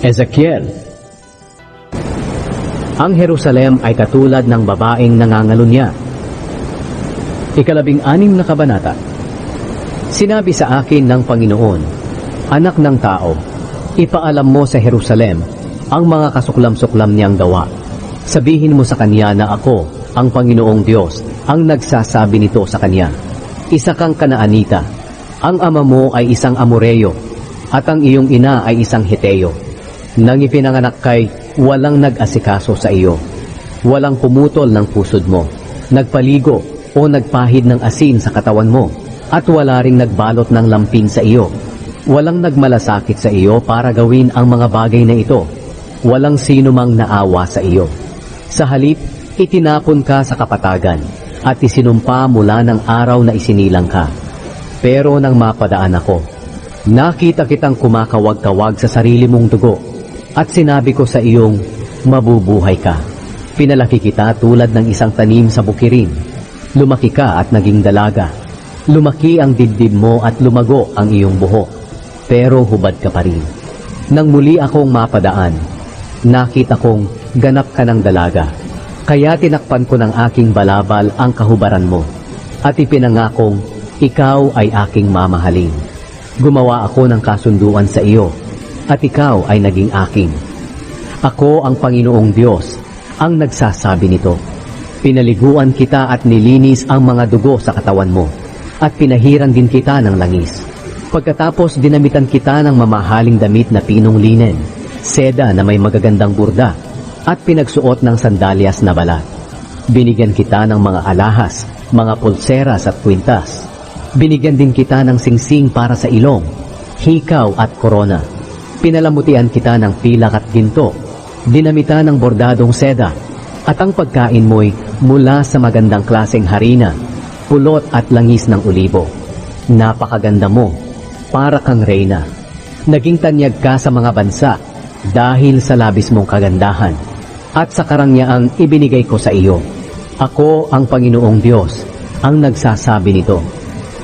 Ezekiel Ang Jerusalem ay katulad ng babaeng nangangalunya. Ikalabing anim na kabanata Sinabi sa akin ng Panginoon, Anak ng tao, ipaalam mo sa Jerusalem ang mga kasuklam-suklam niyang gawa. Sabihin mo sa kanya na ako, ang Panginoong Diyos, ang nagsasabi nito sa kanya. Isa kang kanaanita, ang ama mo ay isang Amoreyo, at ang iyong ina ay isang Heteo. Nang ipinanganak kay, walang nag-asikaso sa iyo. Walang pumutol ng pusod mo, nagpaligo o nagpahid ng asin sa katawan mo, at wala ring nagbalot ng lampin sa iyo. Walang nagmalasakit sa iyo para gawin ang mga bagay na ito. Walang sino mang naawa sa iyo. Sa halip, itinapon ka sa kapatagan at isinumpa mula ng araw na isinilang ka. Pero nang mapadaan ako, nakita kitang kumakawag-kawag sa sarili mong dugo at sinabi ko sa iyong, mabubuhay ka. Pinalaki kita tulad ng isang tanim sa bukirin. Lumaki ka at naging dalaga. Lumaki ang dibdib mo at lumago ang iyong buhok. Pero hubad ka pa rin. Nang muli akong mapadaan, nakita kong ganap ka ng dalaga. Kaya tinakpan ko ng aking balabal ang kahubaran mo. At ipinangakong, ikaw ay aking mamahalin. Gumawa ako ng kasunduan sa iyo, at ikaw ay naging aking. Ako ang Panginoong Diyos, ang nagsasabi nito. Pinaliguan kita at nilinis ang mga dugo sa katawan mo, at pinahiran din kita ng langis. Pagkatapos dinamitan kita ng mamahaling damit na pinong linen, seda na may magagandang burda, at pinagsuot ng sandalyas na balat. Binigyan kita ng mga alahas, mga pulseras at kwintas. Binigyan din kita ng singsing para sa ilong, hikaw at korona. Pinalamutian kita ng pilak at ginto, dinamita ng bordadong seda, at ang pagkain mo'y mula sa magandang klaseng harina, pulot at langis ng ulibo. Napakaganda mo, para kang reyna. Naging tanyag ka sa mga bansa dahil sa labis mong kagandahan at sa karangyaang ibinigay ko sa iyo. Ako ang Panginoong Diyos, ang nagsasabi nito.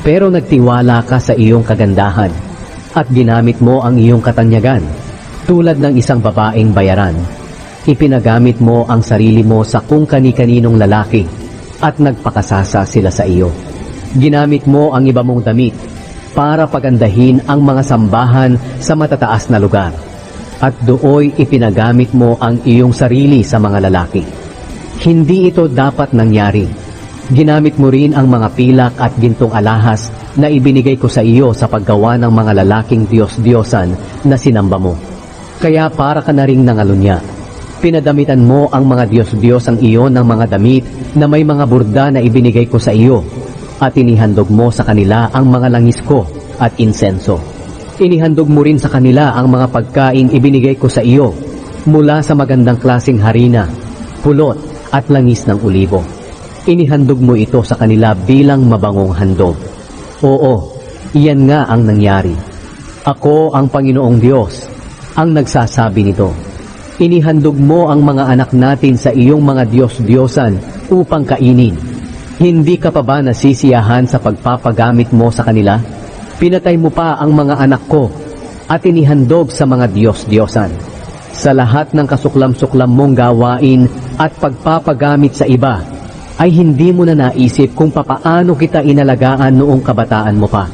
Pero nagtiwala ka sa iyong kagandahan at ginamit mo ang iyong katanyagan tulad ng isang babaeng bayaran. Ipinagamit mo ang sarili mo sa kung kani-kaninong lalaki at nagpakasasa sila sa iyo. Ginamit mo ang iba mong damit para pagandahin ang mga sambahan sa matataas na lugar at dooy ipinagamit mo ang iyong sarili sa mga lalaki. Hindi ito dapat nangyari. Ginamit mo rin ang mga pilak at gintong alahas na ibinigay ko sa iyo sa paggawa ng mga lalaking Diyos-Diyosan na sinamba mo. Kaya para ka na ring nangalunya. Pinadamitan mo ang mga Diyos-Diyos ang iyon ng mga damit na may mga burda na ibinigay ko sa iyo at inihandog mo sa kanila ang mga langis ko at insenso. Inihandog mo rin sa kanila ang mga pagkaing ibinigay ko sa iyo mula sa magandang klaseng harina, pulot at langis ng ulibo. Inihandog mo ito sa kanila bilang mabangong handog. Oo, iyan nga ang nangyari. Ako ang Panginoong Diyos, ang nagsasabi nito. Inihandog mo ang mga anak natin sa iyong mga Diyos-Diyosan upang kainin. Hindi ka pa ba nasisiyahan sa pagpapagamit mo sa kanila? Pinatay mo pa ang mga anak ko at inihandog sa mga Diyos-Diyosan. Sa lahat ng kasuklam-suklam mong gawain at pagpapagamit sa iba, ay hindi mo na naisip kung papaano kita inalagaan noong kabataan mo pa.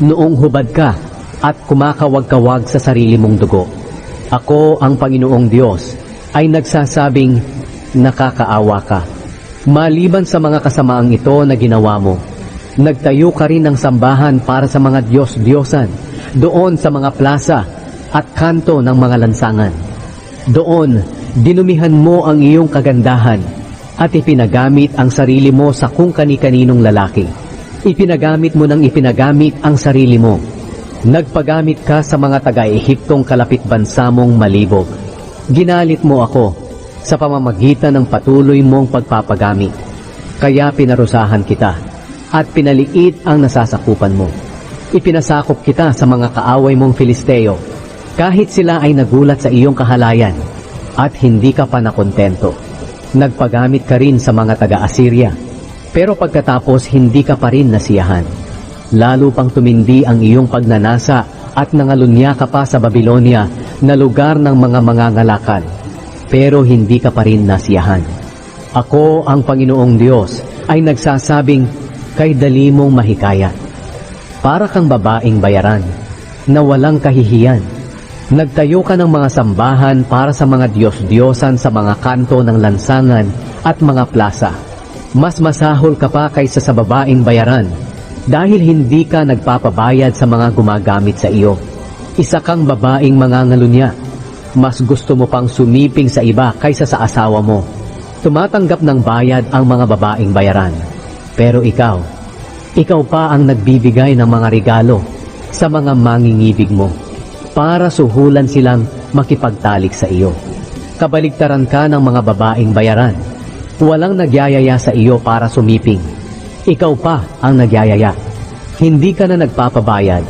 Noong hubad ka at kumakawag-kawag sa sarili mong dugo. Ako ang Panginoong Diyos ay nagsasabing nakakaawa ka. Maliban sa mga kasamaang ito na ginawa mo, nagtayo ka rin ng sambahan para sa mga Diyos-Diyosan doon sa mga plaza at kanto ng mga lansangan. Doon, dinumihan mo ang iyong kagandahan at ipinagamit ang sarili mo sa kung kani-kaninong lalaki. Ipinagamit mo ng ipinagamit ang sarili mo. Nagpagamit ka sa mga taga-Ehiptong kalapit bansa mong malibog. Ginalit mo ako sa pamamagitan ng patuloy mong pagpapagamit. Kaya pinarusahan kita at pinaliit ang nasasakupan mo. Ipinasakop kita sa mga kaaway mong Filisteo kahit sila ay nagulat sa iyong kahalayan at hindi ka pa nakontento. Nagpagamit ka rin sa mga taga-Assyria pero pagkatapos hindi ka pa rin nasiyahan. Lalo pang tumindi ang iyong pagnanasa at nangalunya ka pa sa Babylonia na lugar ng mga mangangalakal, pero hindi ka pa rin nasiyahan. Ako ang Panginoong Diyos ay nagsasabing kay dali mong mahikayat. Para kang babaeng bayaran na walang kahihiyan. Nagtayo ka ng mga sambahan para sa mga Diyos-Diyosan sa mga kanto ng lansangan at mga plaza. Mas masahol ka pa kaysa sa babaeng bayaran dahil hindi ka nagpapabayad sa mga gumagamit sa iyo. Isa kang babaeng mangangalunya. Mas gusto mo pang sumiping sa iba kaysa sa asawa mo. Tumatanggap ng bayad ang mga babaeng bayaran. Pero ikaw, ikaw pa ang nagbibigay ng mga regalo sa mga mangingibig mo para suhulan silang makipagtalik sa iyo. Kabaligtaran ka ng mga babaeng bayaran. Walang nagyayaya sa iyo para sumiping. Ikaw pa ang nagyayaya. Hindi ka na nagpapabayad.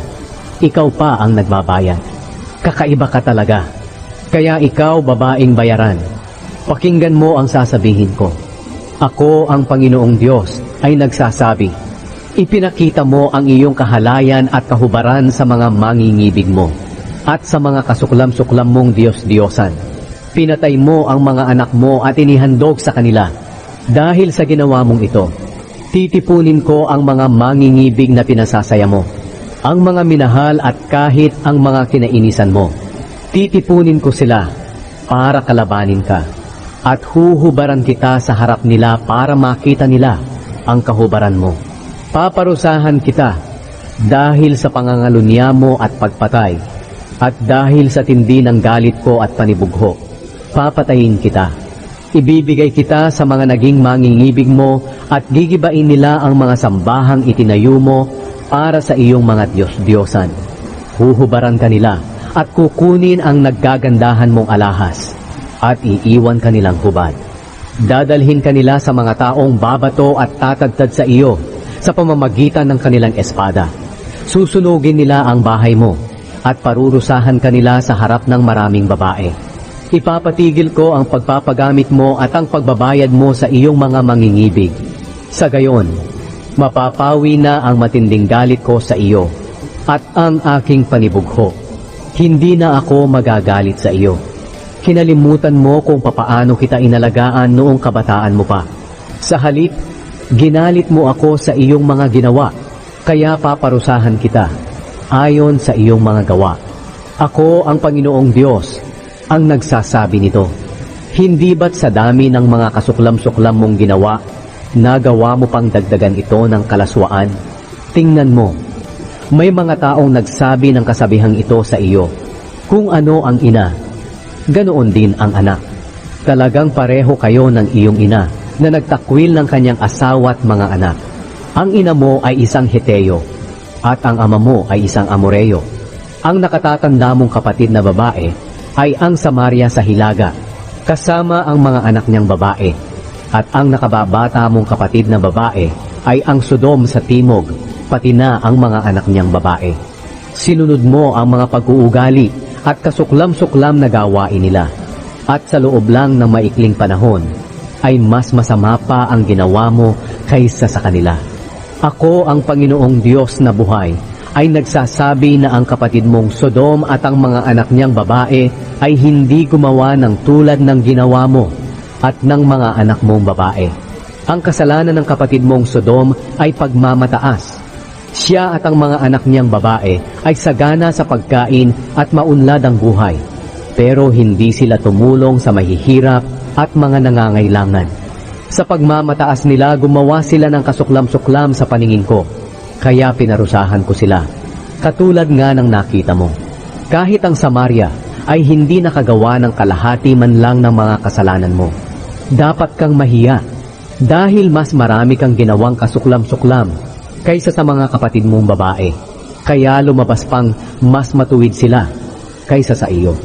Ikaw pa ang nagbabayad. Kakaiba ka talaga. Kaya ikaw, babaeng bayaran, pakinggan mo ang sasabihin ko. Ako ang Panginoong Diyos ay nagsasabi, Ipinakita mo ang iyong kahalayan at kahubaran sa mga mangingibig mo at sa mga kasuklam-suklam mong Diyos-Diyosan. Pinatay mo ang mga anak mo at inihandog sa kanila. Dahil sa ginawa mong ito, titipunin ko ang mga mangingibig na pinasasaya mo, ang mga minahal at kahit ang mga kinainisan mo. Titipunin ko sila para kalabanin ka at huhubaran kita sa harap nila para makita nila ang kahubaran mo. Paparusahan kita dahil sa pangangalunya mo at pagpatay at dahil sa tindi ng galit ko at panibugho. Papatayin kita. Ibibigay kita sa mga naging mangingibig mo at gigibain nila ang mga sambahang itinayo mo para sa iyong mga Diyos-Diyosan. Huhubaran ka nila at kukunin ang naggagandahan mong alahas at iiwan ka nilang hubad. Dadalhin ka nila sa mga taong babato at tatagtad sa iyo sa pamamagitan ng kanilang espada. Susunugin nila ang bahay mo at parurusahan ka nila sa harap ng maraming babae. Ipapatigil ko ang pagpapagamit mo at ang pagbabayad mo sa iyong mga mangingibig. Sa gayon, mapapawi na ang matinding galit ko sa iyo at ang aking panibugho. Hindi na ako magagalit sa iyo. Kinalimutan mo kung papaano kita inalagaan noong kabataan mo pa. Sa halip, ginalit mo ako sa iyong mga ginawa, kaya paparusahan kita ayon sa iyong mga gawa. Ako ang Panginoong Diyos ang nagsasabi nito. Hindi ba't sa dami ng mga kasuklam-suklam mong ginawa, nagawa mo pang dagdagan ito ng kalaswaan? Tingnan mo, may mga taong nagsabi ng kasabihang ito sa iyo. Kung ano ang ina, ganoon din ang anak. Talagang pareho kayo ng iyong ina na nagtakwil ng kanyang asawa at mga anak. Ang ina mo ay isang Heteo at ang ama mo ay isang Amoreo. Ang nakatatanda mong kapatid na babae ay ang Samaria sa Hilaga, kasama ang mga anak niyang babae. At ang nakababata mong kapatid na babae ay ang Sodom sa Timog, pati na ang mga anak niyang babae. Sinunod mo ang mga pag-uugali at kasuklam-suklam na gawain nila. At sa loob lang ng maikling panahon, ay mas masama pa ang ginawa mo kaysa sa kanila. Ako ang Panginoong Diyos na buhay ay nagsasabi na ang kapatid mong Sodom at ang mga anak niyang babae ay hindi gumawa ng tulad ng ginawa mo at ng mga anak mong babae. Ang kasalanan ng kapatid mong Sodom ay pagmamataas. Siya at ang mga anak niyang babae ay sagana sa pagkain at maunlad ang buhay. Pero hindi sila tumulong sa mahihirap at mga nangangailangan. Sa pagmamataas nila, gumawa sila ng kasuklam-suklam sa paningin ko. Kaya pinarusahan ko sila. Katulad nga ng nakita mo. Kahit ang Samaria ay hindi nakagawa ng kalahati man lang ng mga kasalanan mo. Dapat kang mahiya dahil mas marami kang ginawang kasuklam-suklam kaysa sa mga kapatid mong babae. Kaya lumabas pang mas matuwid sila kaysa sa iyo.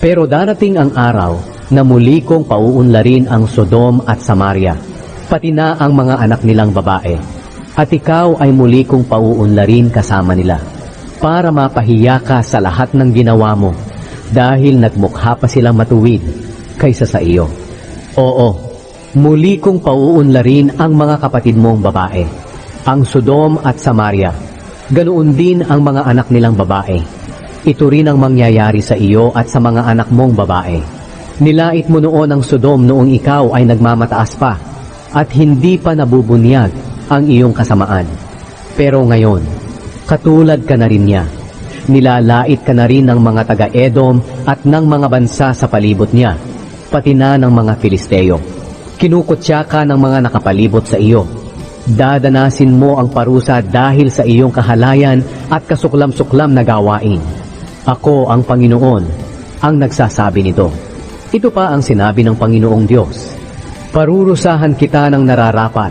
Pero darating ang araw na muli kong pauunlarin ang Sodom at Samaria, pati na ang mga anak nilang babae. At ikaw ay muli kong pauunlarin kasama nila, para mapahiya ka sa lahat ng ginawa mo, dahil nagmukha pa silang matuwid kaysa sa iyo. Oo, muli kong pauunlarin ang mga kapatid mong babae, ang Sodom at Samaria, ganoon din ang mga anak nilang babae. ito rin ang mangyayari sa iyo at sa mga anak mong babae. Nilait mo noon ang Sodom noong ikaw ay nagmamataas pa at hindi pa nabubunyag ang iyong kasamaan. Pero ngayon, katulad ka na rin niya. Nilalait ka na rin ng mga taga-Edom at ng mga bansa sa palibot niya, pati na ng mga Filisteo. Kinukutya ka ng mga nakapalibot sa iyo. Dadanasin mo ang parusa dahil sa iyong kahalayan at kasuklam-suklam na gawain. Ako ang Panginoon, ang nagsasabi nito. Ito pa ang sinabi ng Panginoong Diyos. Parurusahan kita ng nararapat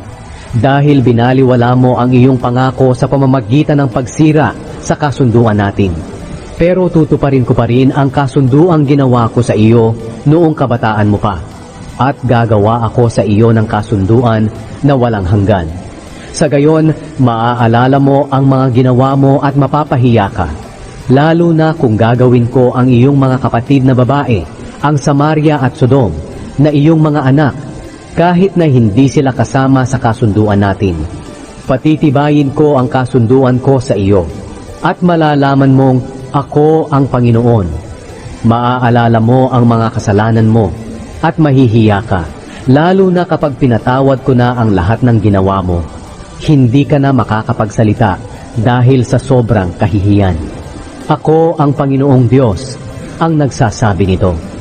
dahil binaliwala mo ang iyong pangako sa pamamagitan ng pagsira sa kasunduan natin. Pero tutuparin ko pa rin ang kasunduang ginawa ko sa iyo noong kabataan mo pa. At gagawa ako sa iyo ng kasunduan na walang hanggan. Sa gayon, maaalala mo ang mga ginawa mo at mapapahiya ka. Lalo na kung gagawin ko ang iyong mga kapatid na babae, ang Samaria at Sodom, na iyong mga anak, kahit na hindi sila kasama sa kasunduan natin. Patitibayin ko ang kasunduan ko sa iyo, at malalaman mong ako ang Panginoon. Maaalala mo ang mga kasalanan mo, at mahihiya ka, lalo na kapag pinatawad ko na ang lahat ng ginawa mo. Hindi ka na makakapagsalita dahil sa sobrang kahihiyan. Ako ang Panginoong Diyos, ang nagsasabi nito.